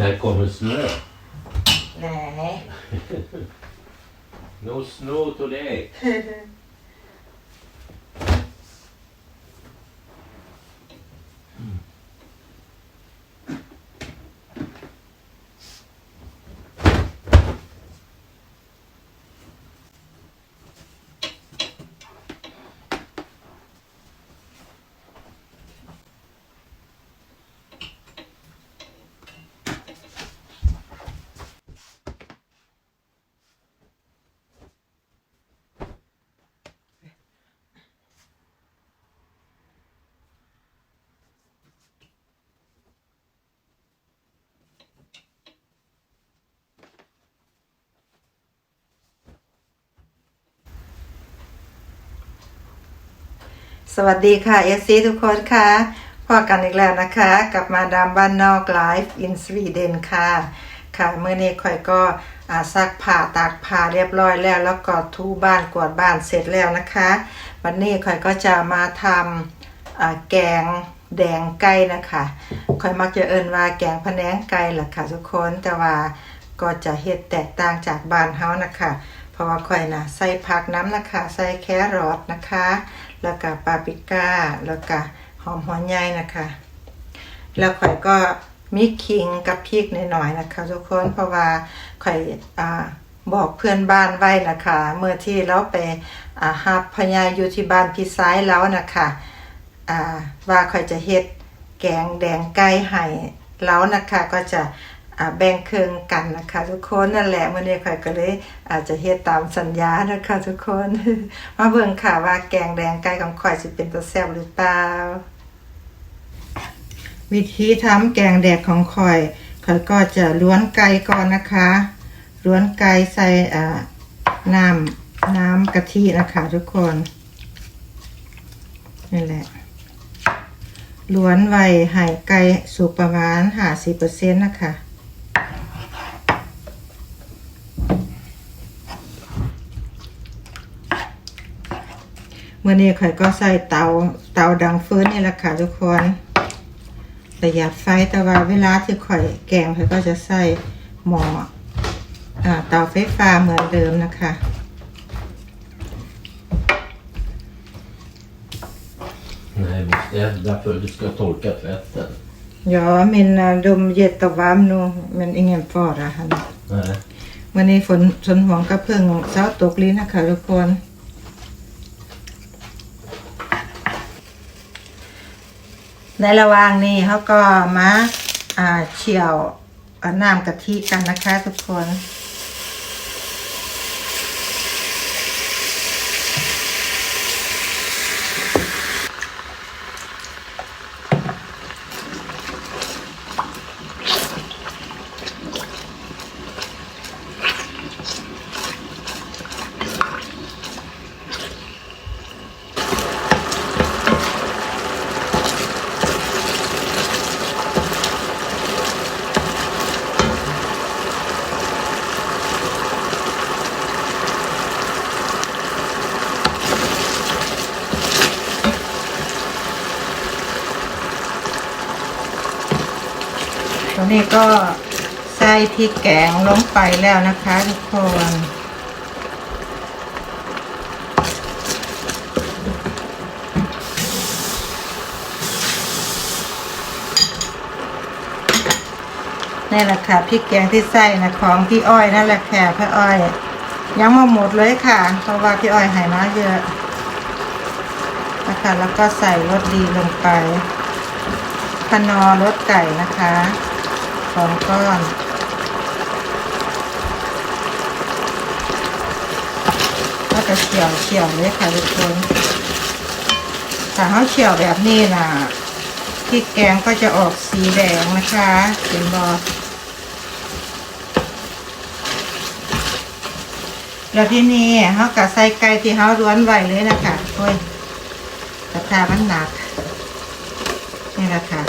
När kommer snö? ไหน No snow today. สวัสดีค่ะเอซีทุกคนค่ะพอกันอีกแล้วนะคะกับมาดามบ้านนอกไลฟ์อินสวีเดนค่ะ ค่ะเมื่อนี้ข่อยก็อาซักผ้าตากผ้าเรียบร้อยแล้ว แล้วก็ทูบ้านกวาดบ้านเสร็จแล้วนะคะ วันนี้ข่อยก็จะมาทำแกงแดงไก่นะคะข่อยมักจะเอิ้นว่าแกงพะแนงไก่แหละค่ะทุกคนแต่ว่าก็จะเฮ็ดแตกต่างจากบ้านเฮานะคะ ราะว่าข่อยนะใส่ผักน้ำนะคะใส่แครอทนะคะ แล้วก็ปาปริก้าแล้วก็หอมหัวใหญ่นะคะ แล้วข่อยก็มีขิงกับพริกหน่อยๆนะคะ ทุกคนเพราะว่าข่อยอ่าบอกเพื่อนบ้านไว้นะคะ เมื่อที่เราไปอาฮับพญาอยู่ที่บ้านพี่ซ้ายแล้วนะคะอ่าว่าข่อยจะเฮ็ดแกงแดงไก่ให้แล้วนะคะก็จะ แบ่งเครื่องกันนะคะทุกคนนั่นแหละเมื่อนี้ข่อยก็เลยอาจจะเฮ็ดตามสัญญานะคะทุกคนมาเบิ่งค่ะว่าแกงแดงไก่ของข่อยสิเป็นตัวแซ่บหรือเปล่าวิธีทำแกงแดกของข่อยข่อยก็จะล้วนไก่ก่อนนะคะล้วนไก่ใส่อ่าน้ำน้ำกะทินะคะทุกคนนี่แหละล้วนไว้ให้ไก่สุกประมาณห้าสิบเปอร์เซ็นต์นะคะ เมื่อนี้ข่อยก็ใส่เตาเตาดังเฟิร์นนี่แหละค่ะทุกคนประหยัดไฟแต่ว่าเวลาที่ข่อยแกงข่อยก็จะใส่หม้ออ่าเตาไฟฟ้าเหมือนเดิมนะคะ Nej, men det är därför du ska torka tvätten. Ja, men eh, de jättevarm nu, men ingen fara. Han. Nej. วันนี้ฝนฝนหวงก็เพิ่งเช้าตกลิ้นนะคะทุกคน ในระหว่างนี้เขาก็มาเฉียวน้ำกะทิกันนะคะทุกคน นี้ก็ใส่พริกแกงลงไปแล้วนะคะทุกคนนี่แหละค่ะพริกแกงที่ใส่นะของพี่อ้อยนั่นแหละค่ะพี่อ้อย ยังมาหมดเลยค่ะเพราะว่าพี่อ้อยให้มาเยอะนะคะแล้วก็ใส่รสดีลงไปพนอรสไก่นะคะ องก้อนแล้วก็เฉียวเฉียวเลยค่ะทุกคนถ้าเขาเฉียวแบบนี้นะพริกแกงก็จะออกสีแดงนะคะเห็นบอแล้วที่นี่เขากะใส่ไก่ที่เขาล้วนไว้เลยนะคะโอ้ยกระทะมันหนักนี่แหละค่ะ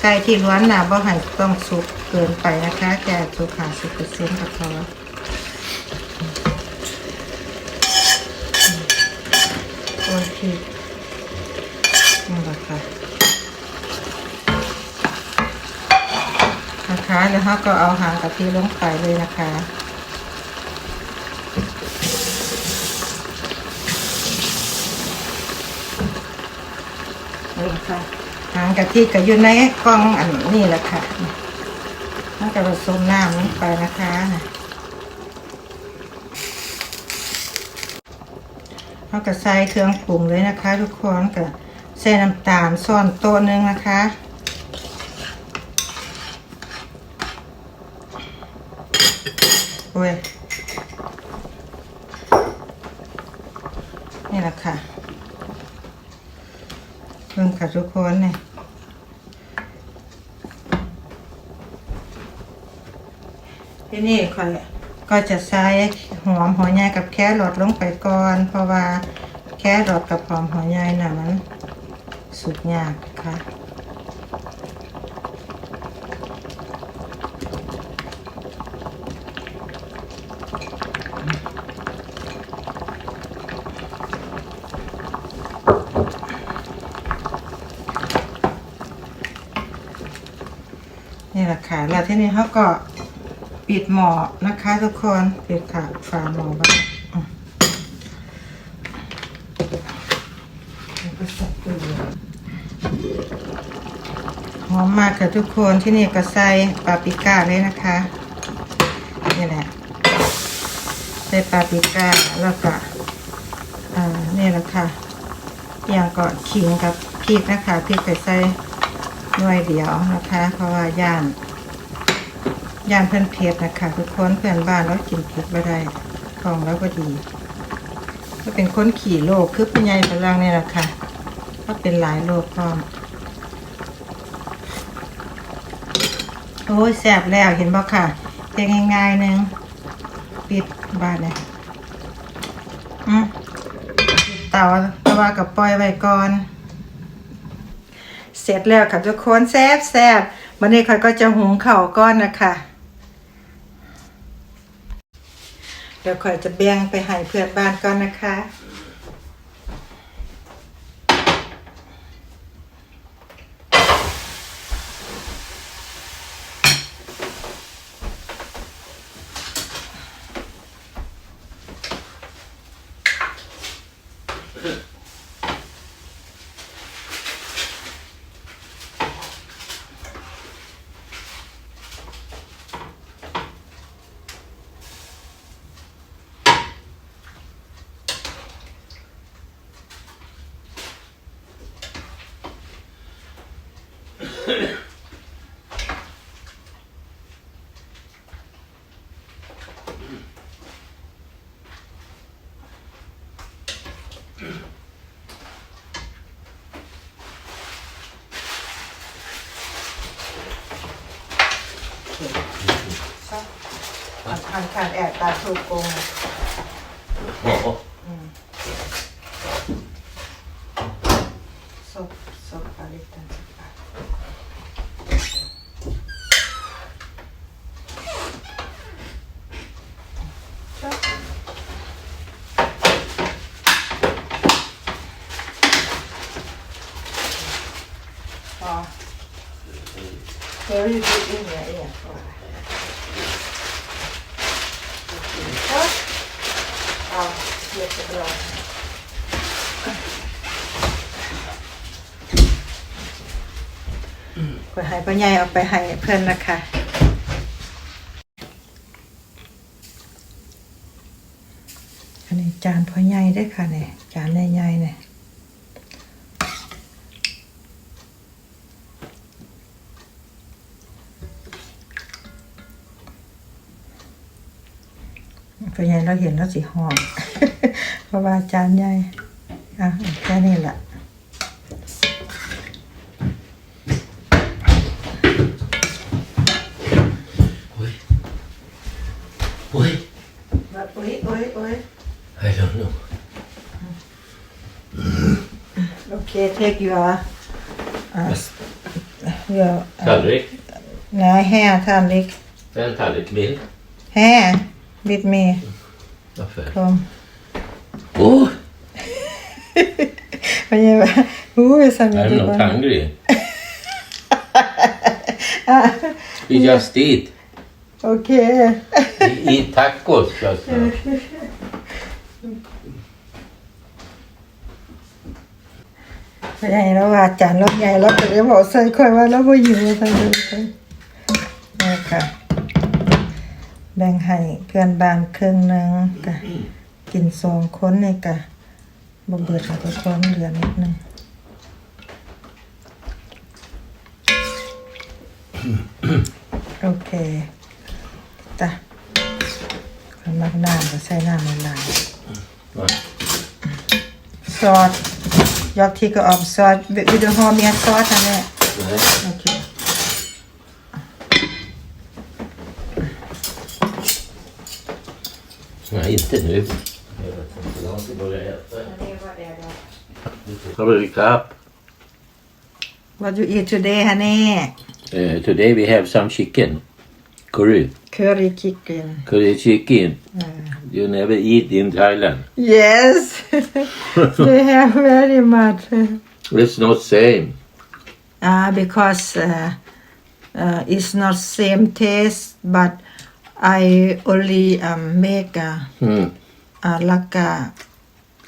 ไก่ที่ล้วนนะบ่ให้ต้องสุก เกินไปนะคะแค่สุกห้าสิบเปอร์เซ็นต์ก็พอโอเคนี่แหละค่ะนะคะแล้วเราก็เอาหางกะทิลงไปเลยนะคะนี่ค่ะหางกะทิก็อยู่ในกล่องอันนี้แหละค่ะ แล้วก็ผสมน้ำลงไปนะคะแล้วก็ใส่เครื่องปรุงเลยนะคะ ทุกคนก็ใส่น้ำตาลซ่อนโต๊ะหนึงนะคะโอ้ยนี่แหละค่ะเพิ่มค่ะทุกคนเนี่ย ที่นี่ค่อยก็จะใส่หอมหัวใหญ่กับแครอทลงไปก่อน เพราะว่าแครอทกับหอมหัวใหญ่น่ะมันสุกยากค่ะนี่แหละค่ะแล้วที่นี้เขาก็ ปิดหม้อนะคะทุกคนปิดค่ะฝาหม้อไว้อืมแล้วก็ใส่เกลือหอมมากค่ะทุกคนที่นี่ก็ใส่ปาปริก้าเลยนะคะนี่แหละใส่ปาปริก้าแล้วก็อ่านี่แหละค่ะอย่างก็ขิงกับพริกนะคะพริกไปใส่หน่วยเดียวนะคะ เพราะว่าย่าน ยานเพื่อนเพชรนะคะทุกคนเพื่อนบ้านแล้วกินเผ็ดไม่ได้ของแล้วก็ดีก็เป็นคนขี่โลกคือเป็นใหญ่พลังนี่แหละค่ะก็เป็นหลายโลกพร้อมโอ้ยแสบแล้วเห็นบ่ค่ะเพียงง่ายๆหนึ่งปิดบ้านเลยอืมเตาต่ว่ากับปล่อยไว้ก่อน เสร็จแล้วค่ะทุกคนแซ่บแซ่บวันนี้ค่ะก็จะหุงข้าก้อนนะคะ เดี๋ยวข่อยจะแบ่งไปให้เพื่อนบ้านก่อนนะคะ อันขาดแอบตาถูกโกง Ja. ซบซบปลาลิตันซบปลาพอ very good in there yeah พอครับเอาเรียบร้อยไปให้ป้าใหญ่เอาไปให้เพื่อนนะคะอันนี้จานพ่อใหญ่ด้อค่ะเนี่ยจานใหญ่ๆเนี่ย พ่อใหญ่เราเห็นแล้วสิหอมเพราะว่าจานใหญ่อะแค่นี้แหละ Oj. Oj. แบบอุ้ยอุ้ยอุ้ย I don't know. Okay, take your uh, your uh, Tallrik. nej, hair tallrik. En tallrik till. Hair with me Varför? from โอ้ vad gör jag? Oh, jag sa I'm not hungry. We just eat. โอเค We eat tacos just now. ใหญ่แล้วว่าจานรถใหญ่แล้วก็เลยบอกใส่ค่อยว่าแล้วบ่อยู่ใส่เลยใส่นี่ค่ะ แบ่งให้เพื่อนบ้านครึ่งหนึงก็กินสองคนนี่ก็บ่เบิดค่ะทุกคนเหลือนิดนึงโอเคจ้ะคนมักน้ำก็ใส่น้ำละลาย Right. ซอสยอกที่ก็ออมซอสวิวิดีโอมีซอสอันเนี้ย Nej. โอเค Nej, inte nu. Jag vet inte, jag ska börja äta. Have a cup. What you eat today honey Uh, today we have some chicken. Curry. curry chicken Curry chicken. You never eat in Thailand. yes they have very much It's not same. uh, because uh, uh, it's not same taste but I only um, make uh, Mm. uh, like uh,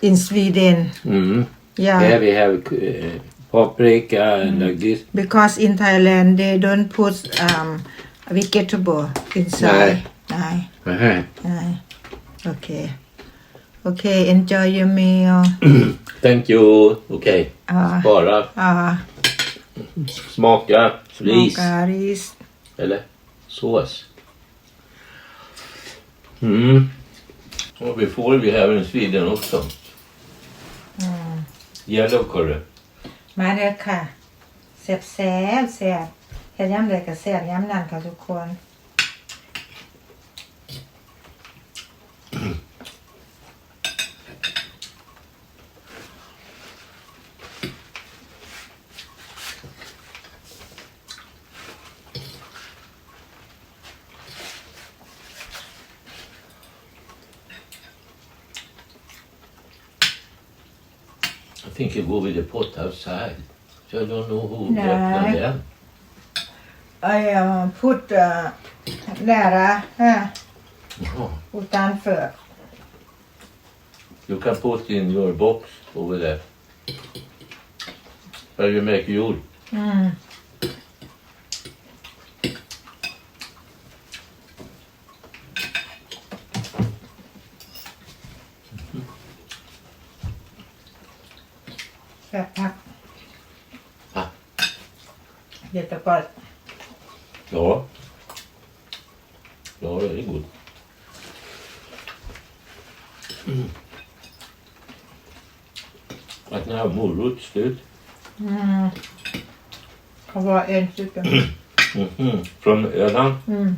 in Sweden Mm. yeah Here we have uh, paprika and like this. because in Thailand they don't put um, vegetable inside. Aye. Uh-huh. Aye. Okay. Okay, enjoy your meal. Thank you. Okej. Uh, Bara uh, smaka ris. Margaris. Eller sås. Mm. Och before we have in Sweden också. Yellow curry. มาเด้อค่ะแซ่บแซ่บแซ่บเฮ็ดย้ำเลยกับแซ่บย้ำนั่นค่ะทุกคน think you go with the pot outside. So I don't know who Nej. öppnade den. I uh, put uh, nära uh, Jaha. utanför. You can put it in your box over there. Where you make your Mm. Jättegott. Ja. Ja, det är gott. Mm. Att ni har morotsstöd. Mm. Det var en stycken. Mhm. Från Öland. Mm.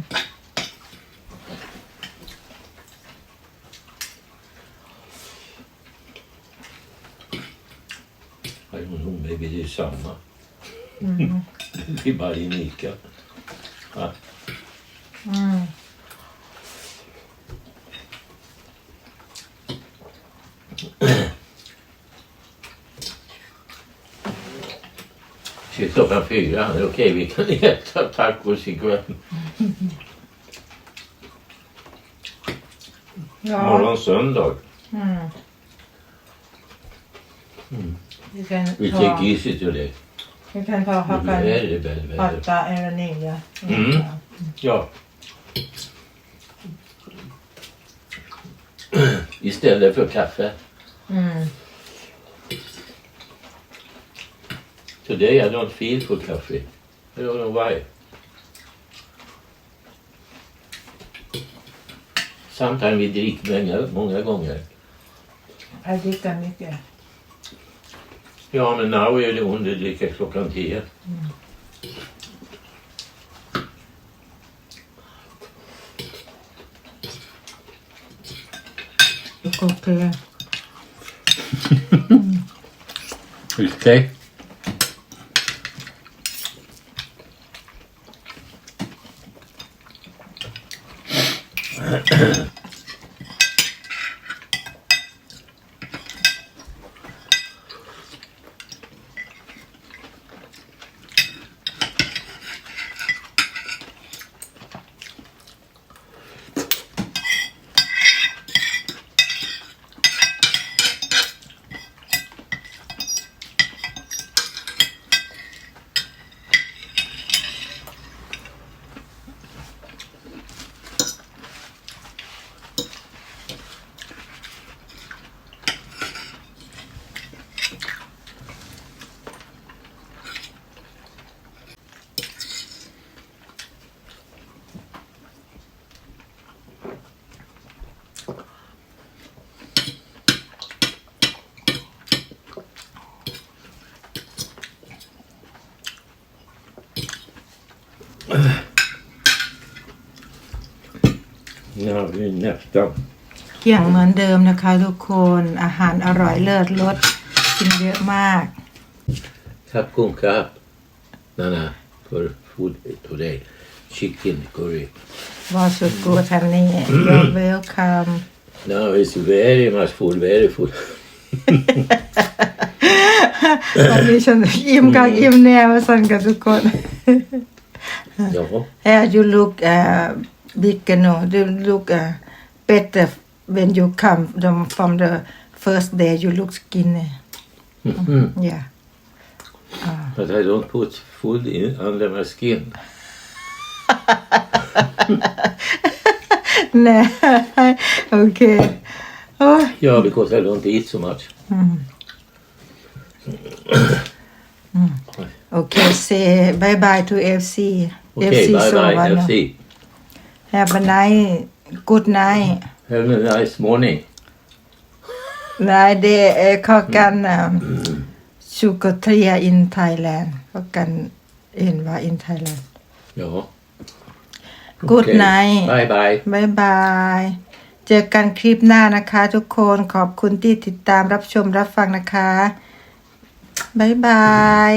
I don't know, maybe det är samma. Mm. Det är bara unika. Ja. Mm. Till klockan fyra. Okej, vi kan äta tacos ikväll. Ja. Morgon söndag. Mm. Mm. Vi kan ta, take easy today. Vi kan ta Det hackan är väl väl. åtta eller nio. Mm. Ja. Istället för kaffe. Mm. Today I don't feel for coffee. I don't know why. Sometimes vi dricker många, många gånger. Jag dricker mycket. Ja, men nu är det hon du dricker klockan tio. Okej. Okej. Ja, vi är nästa. เกี่ยงเหมือนเดิมนะคะทุกคนอาหารอร่อยเลิศรสกินเยอะมาก Tack Kunka. Nana, for food today. Chicken curry. วอสุดกูทันนี่ you're welcome No, it's very much food, very food. วันนี้ฉันอิ่มกักอิ่มแน่มาสั่นกับทุกคน Jaha. Yeah, you look uh, big, you know, you look uh, better when you come from, from the first day. You look skinny. Mhm. Yeah. Uh. But I don't put food in under my skin. Nej, okay. Oh, Yeah, because I don't eat so much. Mm-hmm. Mm. okay, say bye bye to FC. Okay, FC bye bye, Sovana. FC. Have a night, good night. Have a nice morning. นายเดย์เอ่อเขากันชูกเทีย in Thailand เขากันเห็นว่า in Thailand Ja. Good Okay. night. Bye bye. บายบาย เจอกันคลิปหน้านะคะทุกคนขอบคุณที่ติดตามรับชมรับฟังนะคะบายบาย